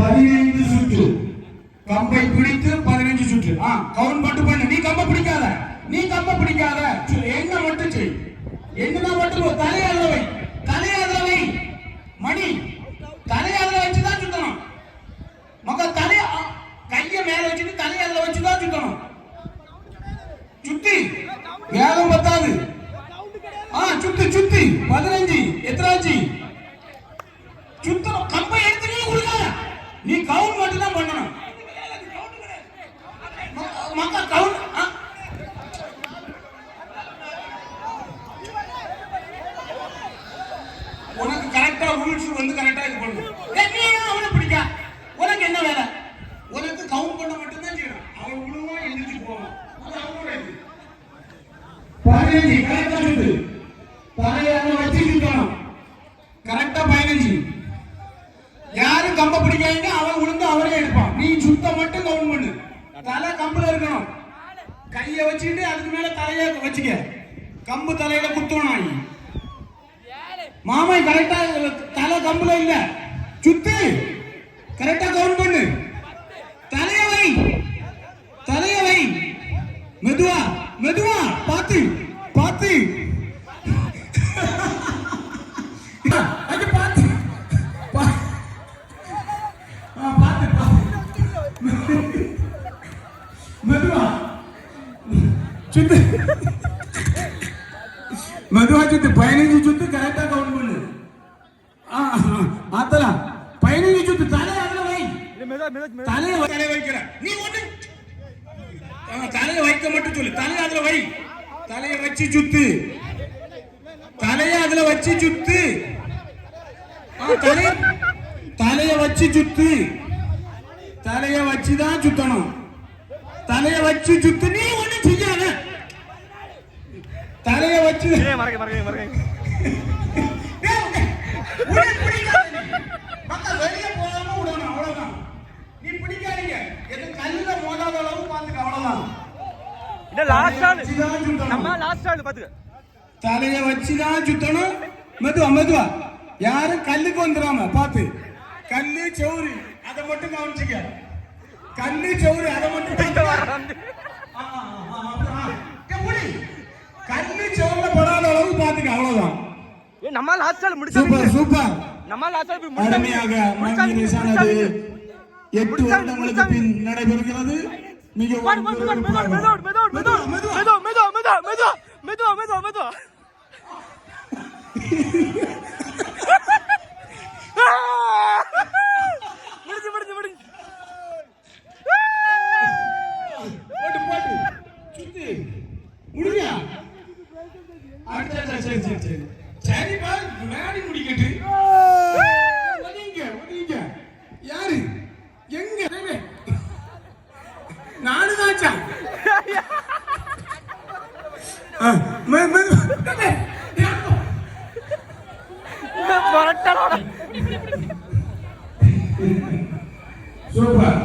பதினைந்து சுற்று. கம்பை பிடித்து பதினைஞ்சு சுற்று. ஆ கவுன் மட்டும் பண்ணு நீ கம்ப பிடிக்காத. நீ கம்ப பிடிக்காத. சு- என்ன மட்டும் செய் என்ன மட்டும் போ. தலையை வை வை. மணி தலையை அதுல வச்சுதான் சுத்தணும். மக்க தலைய கைய மேல வச்சுட்டு தலையை அதுல வச்சுதான் சுத்தணும். சுத்தி. வேகம் பத்தாது ஆ சுத்தி சுத்தி. பதினஞ்சு எத்தனாச்சு சுத்தம் கம்பை எடுத்து நீ கொடுக்காத நீ கவுன் மட்டும் தான் பண்ணணும் ம- கவுன் ஆ. உனக்கு கரெக்டா ரூல்ஸ் வந்து கரெக்டா இது பண்ணு. நீ அவனை பிடிக்கா? உனக்கு என்ன வேலை? உனக்கு கவுண்ட் பண்ண மட்டும்தான் செய்யணும். அவன் விழுவான் எந்திரிச்சு போவான். அது அவனோட இது. பதினஞ்சு கரெக்டா சுத்து தலையாக வச்சு கரெக்டா பதினஞ்சு. யாரும் கம்ப பிடிக்காங்க அவன் விழுந்து அவரே எடுப்பான். நீ சுத்த மட்டும் கவுண்ட் பண்ணு. தலை கம்புல இருக்கணும். கைய வச்சுட்டு அதுக்கு மேல தலைய வச்சுக்க. கம்பு தலையில குத்தணும் நீ மாமன் கரெக்டா தலை கம்புல இல்ல. சுத்து. கரெக்டா கவுண்ட் பண்ணு. தலைய வை. மதுவா சுத்து ಮದುವೆ ಜೊತೆ ಪಯಣಿನ ಜೊತೆ ಕರೆಕ್ಟ್ ಆಗಿ ಅವ್ನು ಆತಲ್ಲ ಪಯಣಿನ ಜೊತೆ ತಾನೇ ಆಗಲ್ಲ ವೈ ತಾನೇ ತಾನೇ ವೈಕಿರ ನೀ ಒಟ್ಟು தலையை வைக்க மட்டும் சொல்லு. தலையை அதுல வை. தலையை வச்சு சுத்து. தலையை அதுல வச்சு சுத்து. தலையை தலையை வச்சு சுத்து. தலையை வச்சுதான் சுத்தணும். தலைய வச்சு சுத்து நீ ஒண்ணு செய்யாத. தலைய வச்சு வெளிய போகாம விடணும், அவ்வளவுதான். நீ பிடிக்காதீங்க. எது கல்லுல மோதாத அளவு பாத்துக்க, அவ்வளவுதான். இல்ல லாஸ்ட் ஆள். நம்ம லாஸ்ட் ஆள் பாத்துக்க. தலைய வச்சுதான் சுத்தணும். மெதுவா மெதுவா. யாரும் கல்லுக்கு வந்துடாம பாத்து. கல்லு சவுறு அதை மட்டும் கவனிச்சுக்க. கண்ணு செவுரு அதை மட்டும் கண்ணு செவுல படாத அளவு பாத்துக்க அவ்வளவுதான் நம்ம லாஸ்ட் முடிச்சு சூப்பர் சூப்பர் நம்ம லாஸ்ட் அருமையாக மங்கேஷானது எட்டு வருடங்களுக்கு பின் நடைபெறுகிறது மிகவும் மெதுவா மெதுவா மெதுவா மெதுவா மெதுவா மெதுவா மெதுவா அடுத்த சரி சரி சரி. சரிப்பா வேலை முடிக்கிட்டு. ஒதுங்க ஒதுங்க யாரு? எங்க? நானு தாச்சா சூப்பர்.